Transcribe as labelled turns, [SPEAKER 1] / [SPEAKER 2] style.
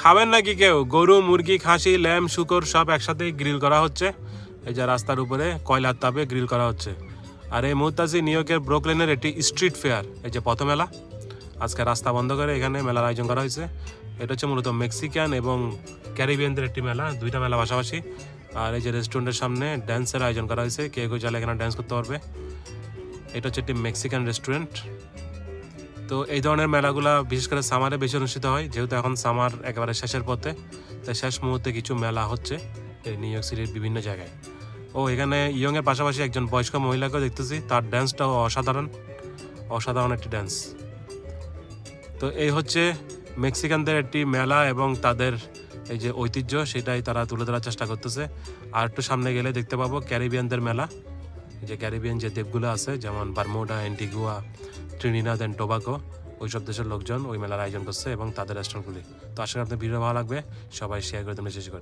[SPEAKER 1] খাবেন নাকি কেউ? গরু, মুরগি, খাসি, ল্যাম, শুকর সব একসাথে গ্রিল করা হচ্ছে। এই যে রাস্তার উপরে কয়লার তাপে গ্রিল করা হচ্ছে। আর এই মুহূর্তে আছি নিউ ইয়র্কের ব্রোকলেনের একটি স্ট্রিট ফেয়ার, এই যে পথ মেলা। আজকে রাস্তা বন্ধ করে এখানে মেলার আয়োজন করা হয়েছে। এটা হচ্ছে মূলত মেক্সিকান এবং ক্যারিবিয়ানদের একটি মেলা, দুইটা মেলা পাশাপাশি। আর এই যে রেস্টুরেন্টের সামনে ড্যান্সের আয়োজন করা হয়েছে। কে কেউ চাইলে এখানে ড্যান্স করতে পারবে। এটা হচ্ছে একটি মেক্সিকান রেস্টুরেন্ট। তো এই ধরনের মেলাগুলা, বিশেষ করে সামারে বেশি অনুষ্ঠিত হয়, যেহেতু এখন সামার একেবারে শেষের পথে। তাই শেষ মুহূর্তে কিছু মেলা হচ্ছে এই নিউ ইয়র্ক সিটির বিভিন্ন জায়গায়। ও, এখানে ইয়ং এর পাশাপাশি একজন বয়স্ক মহিলাকেও দেখতেছি, তার ড্যান্সটাও অসাধারণ অসাধারণ একটি ড্যান্স তো এই হচ্ছে মেক্সিকানদের একটি মেলা এবং তাদের এই যে ঐতিহ্য, সেটাই তারা তুলে ধরার চেষ্টা করতেছে। আর একটু সামনে গেলে দেখতে পাবো ক্যারিবিয়ানদের মেলা। যে ক্যারিবিয়ান যে দ্বীপগুলো আছে, যেমন Bermuda Antigua Trinidad and Tobago ওইসব দেশের লোকজন ওই মেলার আয়োজন করছে এবং তাদের রেস্টুরেন্টগুলি তো আশা করি আপনার ভিডিও ভালো লাগবে। সবাই শেয়ার করে দেবেন শেষ করে